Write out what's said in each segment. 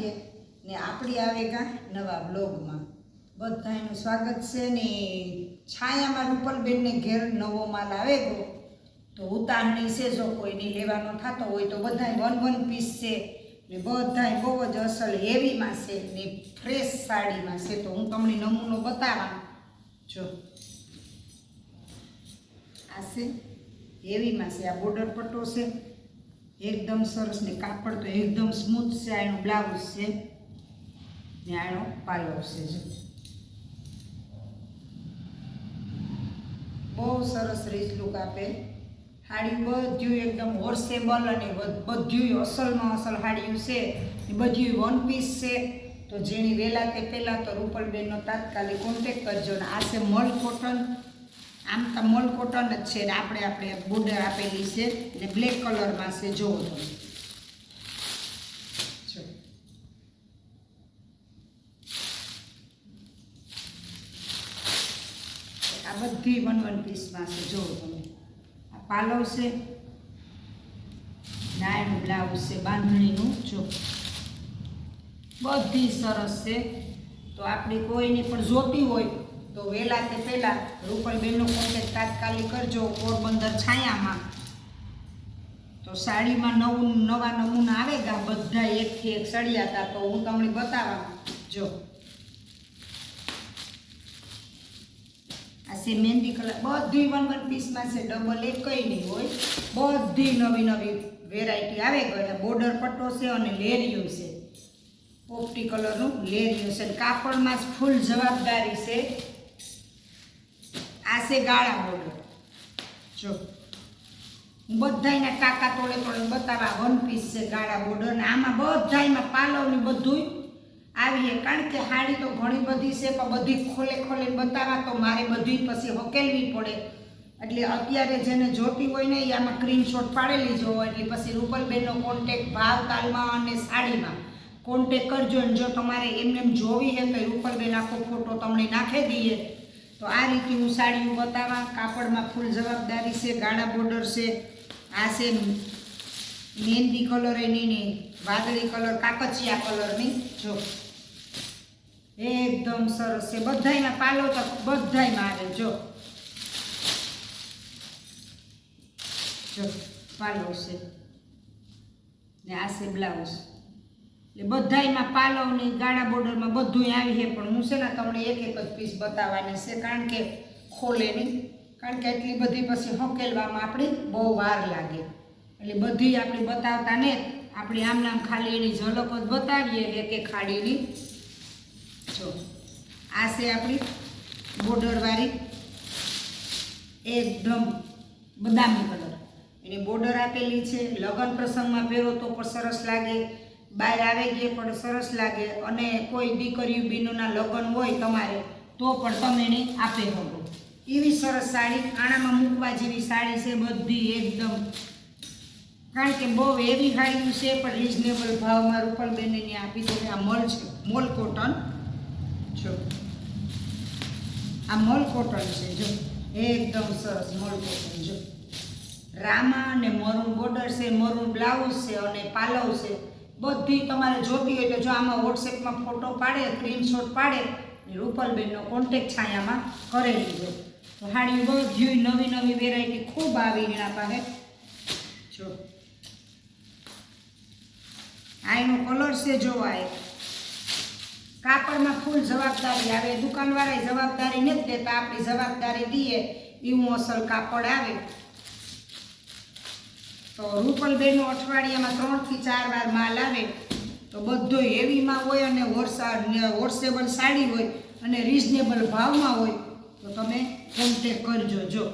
છે ને આપણી આવે કા નવા બ્લોગમાં બધાનું સ્વાગત છે ને છાયામાં રૂપલબેનને ઘેર નવો માલ આવે ગયો તો ઉતારણી છે જો કોઈને લેવાનો થતો હોય તો બધાય વન વન પીસ છે ને બધાય બહુ જ અસલ હેવીમાં છે ને ફ્રેશ સાડીમાં છે. તો હું તમને નમૂનો બતાવા જો. આ છે હેવીમાં છે, આ બોર્ડર પટ્ટો છે. એકદમ સરસ ને કાપડ તો એકદમ સ્મૂથ છે આ બ્લાઉઝ છે. ને આનો પાયો આવશે જો. બહુ સરસ રીચ લુક આપે. હાડી બધું એકદમ વોર્સેબલ અને બધું અસલમાં અસલ હાડિયું છે. એ બધું વન પીસ છે. તો જેની વહેલા તે પહેલાં તો રૂપલબેનનો તાત્કાલિક કોન્ટેક કરજો ને આ છે મલ કોટન આમ તો મોલ કોટન જ છે ને આપણે આપણે બોર્ડર આપેલી છે ને બ્લેક કલરમાં છે જોવો તમે આ બધી વન વન પીસમાં છે જોવો તમે આ પાલવ છે ડાયન બ્લાઉઝ છે, બાંધણીનું, જો. બધી સરસ છે. તો આપણી કોઈને પણ જોતી હોય તો વહેલા તે પહેલાં રૂપલબેનનો કોન્ટેક તાત્કાલિક કરજો પોરબંદર છાયામાં. તો સાડીમાં નવું, નવા નમૂના આવે ગા બધા એકથી એક સળિયા હતા, તો હું તમને બતાવવા જો. આ છે મહેંદી કલર, બધી વન વન પીસમાં છે ડબલ એક કંઈ નહીં હોય. બધી નવી નવી વેરાયટી આવે ગયા બોર્ડર પટ્ટો છે અને લેરિયું છે. પોપટી કલરનું લેરિયું છે કાપડમાં જ ફૂલ જવાબદારી છે. આ છે ગાળા બોર્ડર જો, હું બધાયના કાકા તોડે તોડે બતાવવા વન પીસ છે ગાળા બોર્ડર ને આમાં બધાયમાં પાલવની બધું આવીએ કારણ કે સાડી તો ઘણી બધી છે, પણ બધી ખોલે ખોલે બતાવવા તો મારે બધી પછી હકેલવી પડે. એટલે અત્યારે જેને જોતી હોય ને એ આમાં સ્ક્રીનશોટ પાડેલી જો એટલે પછી રૂપલબેનનો કોન્ટેક ભાવ તાલમાં અને સાડીમાં કોન્ટેક કરજો. અને જો તમારે એમને એમ જોવી હે તો રૂપલબેન આખો ફોટો તમને નાખી દઈએ. તો આ રીતે હું સાડીઓ બતાવવા કાપડમાં ફૂલ જવાબદારી છે, ગાળા બોર્ડર છે, આ છે મહેંદી કલર એની ને વાદળી કલર, કાકચિયા કલરની જો એકદમ સરસ છે. બધાયમાં પાલો તો બધાયમાં આવે. જો. જો, પાલો છે. ને આ છે બ્લાઉઝ. એટલે બધાયમાં પાલવની ગાળા બોર્ડરમાં બધું આવી છે. પણ હું છે ને તમને એક એક જ પીસ બતાવવાની છે, કારણ કે ખોલે નહીં. કારણ કે એટલી બધી પછી હકેલવામાં આપણી બહુ વાર લાગે. એટલે બધી આપણી બતાવતા ને આપણી આમ નામ ખાલી એની ઝલક જ બતાવીએ એક એક ખાડીની. જો, આ છે આપણી બોર્ડરવાળી એકદમ બદામી કલર. એની બોર્ડર આપેલી છે, લગ્ન પ્રસંગમાં પહેરો તો પણ સરસ લાગે. બહાર આવે ગયે પણ સરસ લાગે અને કોઈ દીકરીઓ બીનોના લગ્ન હોય તમારે, તો પણ તમે એને આપે શકો. એવી સરસ સાડી, આણામાં મૂકવા જેવી સાડી છે બધી એકદમ. કારણ કે બહુ એવી સાડીઓ છે, પણ રિઝનેબલ ભાવમાં રૂપલબેનને આપી તો આ મલ છે, મોલ કોટન જો. આ મોલ કોટન છે, જો. એકદમ સરસ મોલ કોટન જો. રામા અને મરૂન બોર્ડર છે, મરૂન બ્લાઉઝ છે અને પાલવ છે. બધી તમારે જોતી હોય તો જો આમાં વોટ્સએપમાં ફોટો પાડે સ્ક્રીનશોટ પાડે રૂપલબેનનો કોન્ટેક છાયામાં કરી લીધો તો હાડી બધી નવી નવી વેરાયટી ખૂબ આવી એના પાસે. જો. આ એનો કલર છે જોવાય કાપડમાં ફૂલ જવાબદારી આવે, દુકાનવાળાએ જવાબદારી નથી દેતા, આપણી જવાબદારી દઈએ એવું અસલ કાપડ આવે. તો રૂપલબેનનો અઠવાડિયામાં ત્રણથી ચાર વાર માલ આવે. તો બધો હેવીમાં હોય અને હોર્સેબલ સાડી હોય અને રિઝનેબલ ભાવમાં હોય, તો તમે કોન્ટેક કરજો. જો.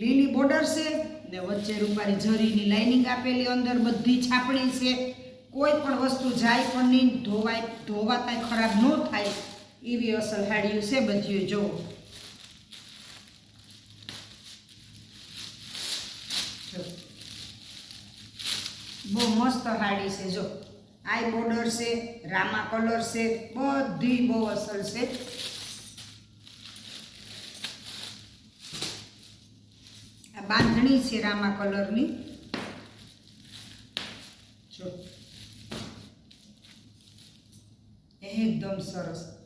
લીલી બોર્ડર છે ને વચ્ચે રૂપારી જરીની લાઇનિંગ આપેલી, અંદર બધી છાપણી છે. કોઈ પણ વસ્તુ જાય પણ નહીં, ધોવાય ધોવાતા ખરાબ ન થાય, એવી અસલ હાડીઓ છે બધી. જો. મસ્ત હાડી છે, જો. આઈ બોર્ડર છે, રામા કલર છે, બધી બહુ અસર છે. આ બાંધણી છે રામા કલરની. જો. એકદમ સરસ.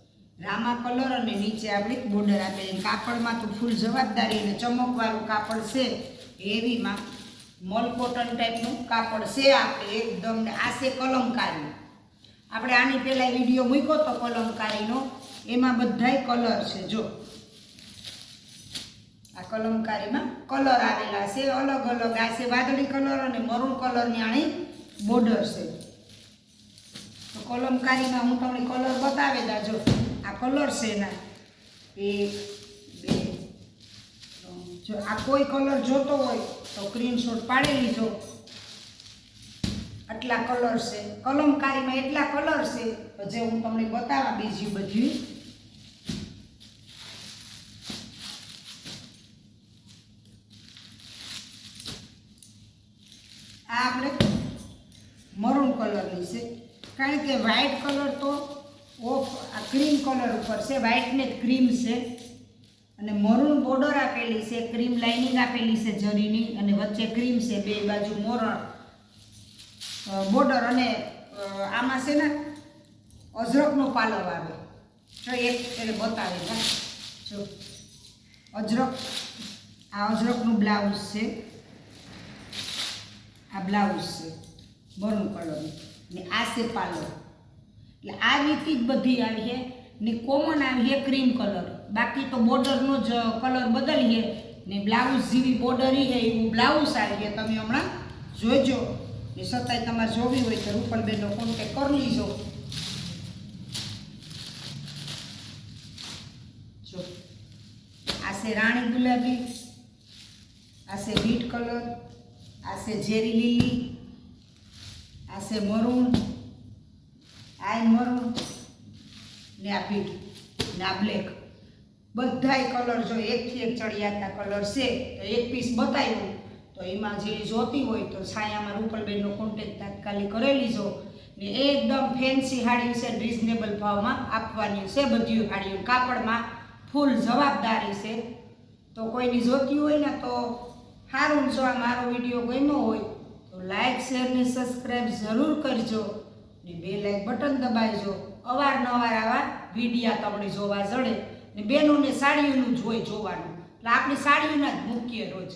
રામા કલર અને નીચે આપણે બોર્ડર આપેલી. કાપડમાં તો ફૂલ જવાબદારી અને ચમકવાળું કાપડ છે. હેવીમાં મલ કોટન ટાઈપનું કાપડ છે આપણે એકદમ ને આ છે કલમકારી. આપણે આની પહેલાં વીડિયો મૂક્યો તો કલમકારીનો. એમાં બધાય કલર છે, જો. આ કલમકારીમાં કલર આવેલા છે, અલગ અલગ. આ છે વાદળી કલર અને મરૂન કલરની આણી બોર્ડર છે. તો કલમકારીમાં હું તમને કલર બતાવેલા, જો. આ કલર છે એના. એક જો આ કોઈ કલર જોતો હોય તો સ્ક્રીનશોટ પાડી લીધો. આટલા કલર છે. કલમકારીમાં એટલા કલર છે. તો જે હું તમને બતાવવા બીજી બધી. આ આપણે મરૂન કલરની છે. કારણ કે વ્હાઇટ કલર તો ઓફ આ ક્રીમ કલર ઉપર છે. વ્હાઇટને ક્રીમ છે. અને મરૂન બોર્ડર આપેલી છે, ક્રીમ લાઇનિંગ આપેલી છે જરીની અને વચ્ચે ક્રીમ છે, બે બાજુ મોરણ બોર્ડર અને આમાં છે ને, અજરકનો પાલવ આવે જો એક એને બતાવે જો. અજરક, આ અજરકનું બ્લાઉઝ છે. આ બ્લાઉઝ છે મરૂન કલરનું. ને આ છે પાલવ એટલે આ રીતે જ બધી આવી છે ને કોમન આવી છે ક્રીમ કલર. બાકી તો બોર્ડરનો જ કલર બદલીએ ને બ્લાઉઝ જેવી બોર્ડર છે એવું બ્લાઉઝ આવી તમે હમણાં જોઈજો ને છતાંય તમારે જોવી હોય તો રૂપલબેનનો કોન્ટેક કરી લીજો. જો. આ રાણી ગુલાબી, આ છે બીટ કલર, આ છે ઝેરી લીલી, આ છે મરૂન આ મરૂન ને આ બીટ ને આ બ્લેક. બધાય કલર જો એકથી એક ચડિયાતના કલર છે, તો એક પીસ બતાવ્યું. તો એમાં જે જોતી હોય તો છાયામાં રૂપલબેનનો કોન્ટેક તાત્કાલિક કરી લીજો ને એકદમ ફેન્સી હાડી છે રિઝનેબલ ભાવમાં આપવાની છે બધી હાડીઓ. કાપડમાં ફૂલ જવાબદારી છે. તો કોઈની જોતી હોય ને તો સારું જો, આ મારો વીડિયો ગમ્યો હોય, તો લાઈક શેર ને સબસ્ક્રાઈબ જરૂર કરજો. ને બે લાઈક બટન દબાવજો. અવારનવાર આવા વિડીયા તમને જોવા જડે. ને બેનોને સાડીઓનું જ હોય જોવાનું. એટલે આપણી સાડીઓના જ મૂકીએ રોજ.